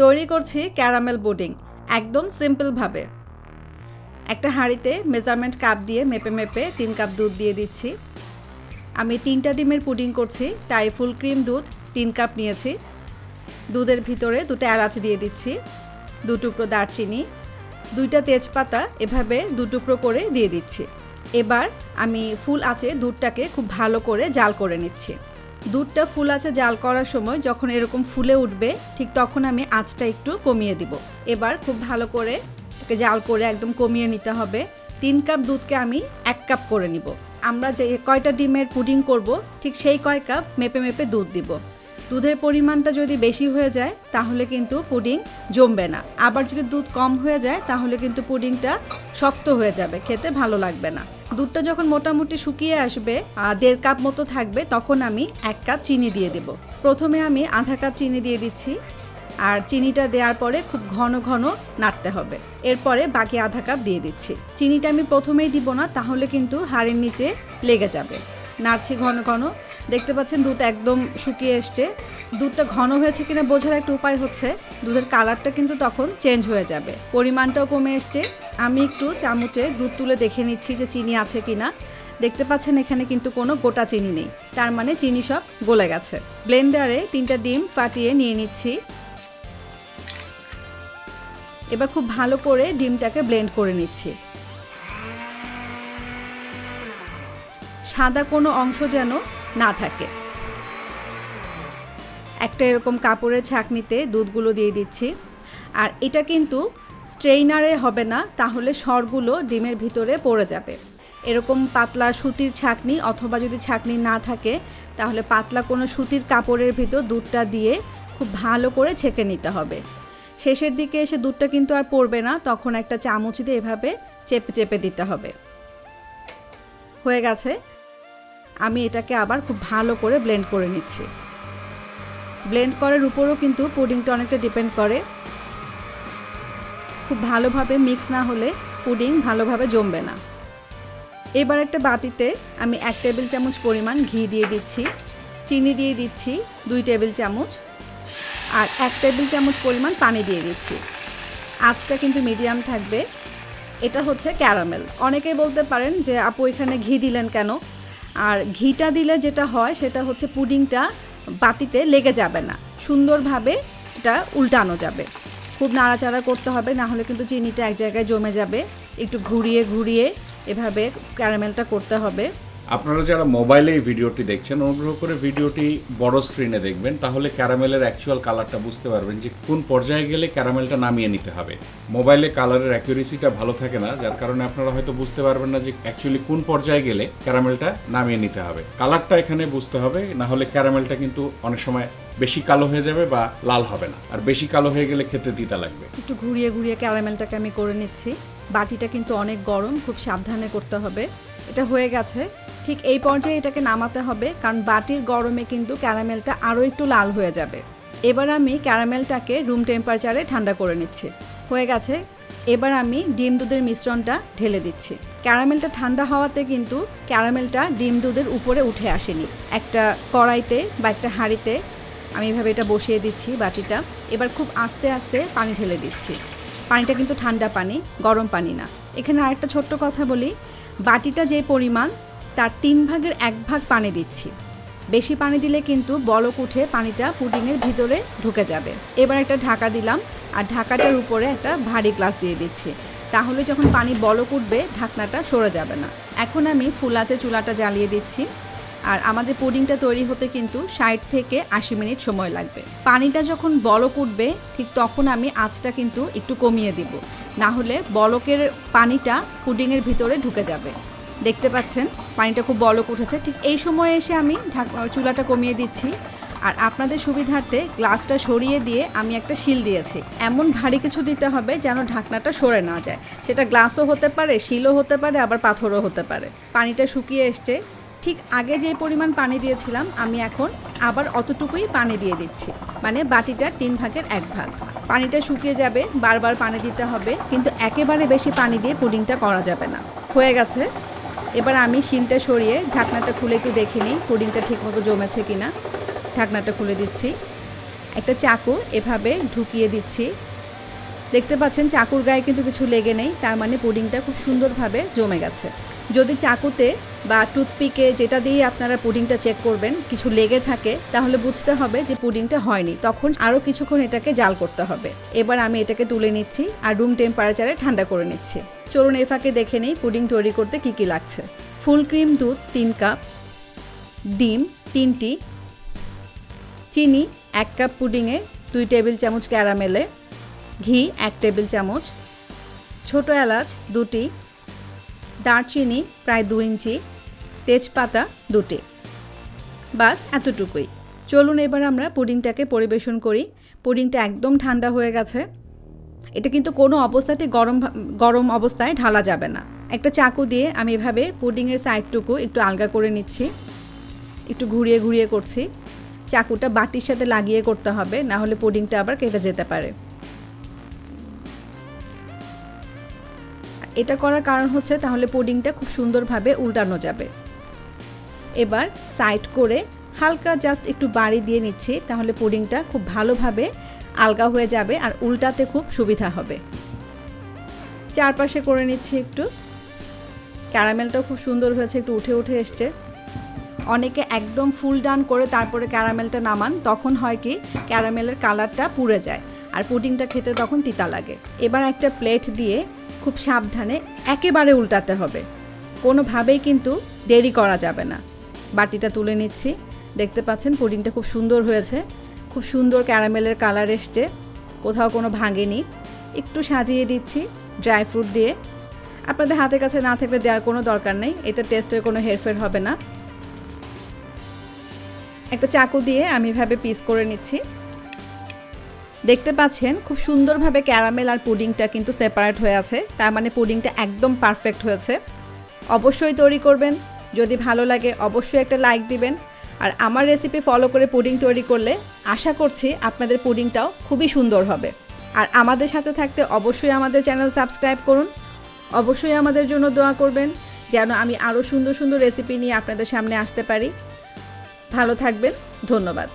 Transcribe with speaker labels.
Speaker 1: তৈরি করছি caramel pudding, একদম সিম্পলভাবে। একটা হাঁড়িতে মেজারমেন্ট কাপ দিয়ে মেপে মেপে তিন কাপ দুধ দিয়ে দিচ্ছি। আমি তিনটা ডিমের পুডিং করছি, তাই ফুল ক্রিম দুধ তিন কাপ নিয়েছি। দুধের ভিতরে দুটো এলাচ দিয়ে দিচ্ছি, দু টুকরো দারচিনি, দুইটা তেজপাতা, এভাবে দু টুকরো করে দিয়ে দিচ্ছি। এবার আমি ফুল আঁচে দুধটাকে খুব ভালো করে জাল করে নিচ্ছি। দুধটা ফুল আছে জাল করার সময় যখন এরকম ফুলে উঠবে, ঠিক তখন আমি আঁচটা একটু কমিয়ে দিব। এবার খুব ভালো করে এটাকে জাল করে একদম কমিয়ে নিতে হবে। তিন কাপ দুধকে আমি এক কাপ করে নিব। আমরা যে কয়টা ডিমের পুডিং করব, ঠিক সেই কয় কাপ মেপে মেপে দুধ দিব। দুধের পরিমাণটা যদি বেশি হয়ে যায়, তাহলে কিন্তু পুডিং জমবে না। আবার যদি দুধ কম হয়ে যায়, তাহলে কিন্তু পুডিংটা শক্ত হয়ে যাবে, খেতে ভালো লাগবে না। দুধটা যখন মোটামুটি শুকিয়ে আসবে আর দেড় কাপ মতো থাকবে, তখন আমি এক কাপ চিনি দিয়ে দেব। প্রথমে আমি আধা কাপ চিনি দিয়ে দিচ্ছি, আর চিনিটা দেওয়ার পরে খুব ঘন ঘন নাড়তে হবে। এরপরে বাকি আধা কাপ দিয়ে দিচ্ছি। চিনিটা আমি প্রথমেই দিব না, তাহলে কিন্তু হাড়ের নিচে লেগে যাবে। নাড়ছি ঘন ঘন। দেখতে পাচ্ছেন দুধ একদম শুকিয়ে এসছে। দুধটা ঘন হয়েছে কিনা বোঝার একটা উপায় হচ্ছে, দুধের কালারটা কিন্তু তখন চেঞ্জ হয়ে যাবে। পরিমাণটাও কমে এসছে। আমি একটু চামচে দুধ তুলে দেখে নিচ্ছি যে চিনি আছে কিনা। দেখতে পাচ্ছেন এখানে কিন্তু কোনো গোটা চিনি নেই। তার মানে চিনি সব গলে গেছে। ব্লেন্ডারে তিনটা ডিম ফাটিয়ে নিয়ে নিচ্ছি। এবার খুব ভালো করে ডিমটাকে ব্লেন্ড করে নিচ্ছি। সাদা কোনো অংশ যেন না থাকে। একটা এরকম কাপড়ের ছাঁকনিতে দুধগুলো দিয়ে দিচ্ছি। আর এটা কিন্তু স্ট্রেইনারে হবে না, তাহলে সরগুলো ডিমের ভিতরে পড়ে যাবে। এরকম পাতলা সুতির ছাঁকনি অথবা যদি ছাঁকনি না থাকে, তাহলে পাতলা কোনো সুতির কাপড়ের ভিতর দুধটা দিয়ে খুব ভালো করে ছেঁকে নিতে হবে। শেষের দিকে এসে দুধটা কিন্তু আর পড়বে না, তখন একটা চামচ দিয়ে এভাবে চেপে চেপে দিতে হবে। হয়ে গেছে। আমি এটাকে আবার খুব ভালো করে ব্লেন্ড করে নিচ্ছি। ব্লেন্ড করার উপরও কিন্তু পুডিংটা অনেকটা ডিপেন্ড করে। খুব ভালোভাবে মিক্স না হলে পুডিং ভালোভাবে জমবে না। এবার একটা বাটিতে আমি এক টেবিল চামচ পরিমাণ ঘি দিয়ে দিচ্ছি, চিনি দিয়ে দিচ্ছি, দুই টেবিল চামচ, আর এক টেবিল চামচ পরিমাণ পানি দিয়ে দিচ্ছি। আঁচটা কিন্তু মিডিয়াম থাকবে। এটা হচ্ছে ক্যারামেল অনেকেই বলতে পারেন যে, আপু, এখানে ঘি দিলেন কেন? আর ঘিটা দিলে যেটা হয়, সেটা হচ্ছে পুডিংটা বাটিতে লেগে যাবে না। সুন্দরভাবে এটা উল্টানো যাবে। খুব নাড়াচাড়া করতে হবে, না হলে কিন্তু চিনিটা এক জায়গায় জমে যাবে। একটু ঘুরিয়ে ঘুরিয়ে এভাবে ক্যারামেলটা করতে হবে।
Speaker 2: আপনারা যারা মোবাইলে এই ভিডিওটি দেখছেন, অনুগ্রহ করে ভিডিওটি বড় স্ক্রিনে দেখবেন, তাহলে ক্যারামেলের অ্যাকচুয়াল কালারটা বুঝতে পারবেন যে কোন পর্যায়ে গেলে ক্যারামেলটা নামিয়ে নিতে হবে। মোবাইলে কালারের অ্যাকুরেসিটা ভালো থাকে না, যার কারণে আপনারা হয়তো বুঝতে পারবেন না যে অ্যাকচুয়ালি কোন পর্যায়ে গেলে ক্যারামেলটা নামিয়ে নিতে হবে। কালারটা এখানে বুঝতে হবে, না হলে ক্যারামেলটা কিন্তু অনেক সময় বেশি কালো হয়ে যাবে বা লাল হবে না। আর বেশি কালো হয়ে গেলে খেতে তিতা লাগবে।
Speaker 1: একটু ঘুরিয়ে ঘুরিয়ে ক্যারামেলটাকে আমি করে নিচ্ছি। বাটিটা কিন্তু অনেক গরম, খুব সাবধানে করতে হবে। এটা হয়ে গেছে। ঠিক এই পর্যায়ে এটাকে নামাতে হবে, কারণ বাটির গরমে কিন্তু ক্যারামেলটা আরও একটু লাল হয়ে যাবে। এবার আমি ক্যারামেলটাকে রুম টেম্পারেচারে ঠান্ডা করে নিচ্ছি। হয়ে গেছে। এবার আমি ডিম দুধের মিশ্রণটা ঢেলে দিচ্ছি। ক্যারামেলটা ঠান্ডা হওয়াতে কিন্তু ক্যারামেলটা ডিম দুধের উপরে উঠে আসেনি। একটা কড়াইতে বা একটা হাঁড়িতে আমি এভাবে এটা বসিয়ে দিচ্ছি বাটিটা। এবার খুব আস্তে আস্তে পানি ঢেলে দিচ্ছি। পানিটা কিন্তু ঠান্ডা পানি, গরম পানি না। এখানে আরেকটা ছোট্ট কথা বলি। বাটিটা যে পরিমাণ তার তিন ভাগের এক ভাগ পানি দিচ্ছি। বেশি পানি দিলে কিন্তু বলক উঠে পানিটা পুডিংয়ের ভিতরে ঢুকে যাবে। এবার একটা ঢাকা দিলাম আর ঢাকাটার উপরে একটা ভারী গ্লাস দিয়ে দিচ্ছি। তাহলে যখন পানি বলক উঠবে, ঢাকনাটা সরে যাবে না। এখন আমি ফুল আঁচে চুলাটা জ্বালিয়ে দিচ্ছি। আর আমাদের পুডিংটা তৈরি হতে কিন্তু ষাট থেকে আশি মিনিট সময় লাগবে। পানিটা যখন বলক উঠবে, ঠিক তখন আমি আঁচটা কিন্তু একটু কমিয়ে দিব। না হলে বলকের পানিটা পুডিংয়ের ভিতরে ঢুকে যাবে। দেখতে পাচ্ছেন, পানিটা খুব বলক উঠেছে। ঠিক এই সময়ে এসে আমি চুলাটা কমিয়ে দিচ্ছি। আর আপনাদের সুবিধার্থে গ্লাসটা সরিয়ে দিয়ে আমি একটা শিল দিয়েছি। এমন ভারী কিছু দিতে হবে যেন ঢাকনাটা সরে না যায়। সেটা গ্লাসও হতে পারে, শিলও হতে পারে, আবার পাথরও হতে পারে। পানিটা শুকিয়ে এসছে। ঠিক আগে যে পরিমাণ পানি দিয়েছিলাম, আমি এখন আবার অতটুকুই পানি দিয়ে দিচ্ছি। মানে বাটিটার তিন ভাগের এক ভাগ। পানিটা শুকিয়ে যাবে, বারবার পানি দিতে হবে, কিন্তু একেবারে বেশি পানি দিয়ে পুডিংটা করা যাবে না। হয়ে গেছে। এবার আমি শিলটা সরিয়ে ঢাকনাটা খুলে একটু দেখে নিই, পুডিংটা ঠিকমতো জমেছে কি না ঢাকনাটা খুলে দিচ্ছি। একটা চাকু এভাবে ঢুকিয়ে দিচ্ছি। দেখতে পাচ্ছেন চাকুর গায়ে কিন্তু কিছু লেগে নেই, তার মানে পুডিংটা খুব সুন্দরভাবে জমে গেছে। যদি চাকুতে বা টুথপিকে যেটা দিয়ে আপনারা পুডিংটা চেক করবেন, কিছু লেগে থাকে, তাহলে বুঝতে হবে যে পুডিংটা হয়নি। তখন আরও কিছুক্ষণ এটাকে জাল করতে হবে। এবার আমি এটাকে তুলে নিচ্ছি আর রুম টেম্পারেচারে ঠান্ডা করে নিচ্ছি। চলুন এ ফাঁকে দেখে নেই পুডিং তৈরি করতে কি কি লাগছে। ফুল ক্রিম, দুধ, তিন কাপ, ডিম, তিনটি, চিনি, এক কাপ পুডিংয়ে, দুই টেবিল চামচ ক্যারামেলে, ঘি, এক টেবিল চামচ, ছোট এলাচ, দুটি দারচিনি প্রায় দু ইঞ্চি, তেজপাতা দুটি। বাস এতটুকুই। চলুন এবার আমরা পুডিংটাকে পরিবেশন করি। পুডিংটা একদম ঠান্ডা হয়ে গেছে। এটা কিন্তু কোনো অবস্থাতে গরম গরম অবস্থায় ঢালা যাবে না। একটা চাকু দিয়ে আমি এভাবে পুডিংয়ের সাইডটুকু একটু আলগা করে নিচ্ছি। একটু ঘুরিয়ে ঘুরিয়ে করছি। চাকুটা বাটির সাথে লাগিয়ে করতে হবে, না হলে পুডিংটা আবার কেটে যেতে পারে। এটা করার কারণ হচ্ছে তাহলে পুডিংটা খুব সুন্দরভাবে উল্টানো যাবে। এবার সাইড করে হালকা জাস্ট একটু বাড়ি দিয়ে নিচ্ছি, তাহলে পুডিংটা খুব ভালোভাবে আলগা হয়ে যাবে আর উল্টাতে খুব সুবিধা হবে। চারপাশে করে নিচ্ছি একটু। ক্যারামেলটাও খুব সুন্দর হয়েছে, একটু উঠে উঠে এসছে। অনেকে একদম ফুল ডান করে তারপরে ক্যারামেলটা নামান, তখন হয় কি ক্যারামেলের কালারটা পুড়ে যায় আর পুডিংটা খেতে তখন তিতা লাগে। এবার একটা প্লেট দিয়ে খুব সাবধানে একেবারে উল্টাতে হবে। কোনোভাবেই কিন্তু দেরি করা যাবে না। বাটিটা তুলে নিচ্ছি। দেখতে পাচ্ছেন পুডিংটা খুব সুন্দর হয়েছে। খুব সুন্দর ক্যারামেলের কালার এসছে। কোথাও কোনো ভাঙেনি। একটু সাজিয়ে দিচ্ছি ড্রাই ফ্রুট দিয়ে। আপনাদের হাতের কাছে না থাকলে দেওয়ার কোনো দরকার নেই। এতে টেস্টের কোনো হেরফের হবে না। একটা চাকু দিয়ে আমি এভাবে পিস করে নিচ্ছি। দেখতে পাচ্ছেন, খুব সুন্দরভাবে ক্যারামেল আর পুডিংটা কিন্তু সেপারেট হয়ে আছে। তার মানে পুডিংটা একদম পারফেক্ট হয়েছে। অবশ্যই তৈরি করবেন। যদি ভালো লাগে অবশ্যই একটা লাইক দিবেন। আর আমার রেসিপি ফলো করে পুডিং তৈরি করলে আশা করছি আপনাদের পুডিংটাও খুবই সুন্দর হবে। আর আমাদের সাথে থাকতে অবশ্যই আমাদের চ্যানেল সাবস্ক্রাইব করুন। অবশ্যই আমাদের জন্য দোয়া করবেন, যেন আমি আরও সুন্দর সুন্দর রেসিপি নিয়ে আপনাদের সামনে আসতে পারি। ভালো থাকবেন, ধন্যবাদ।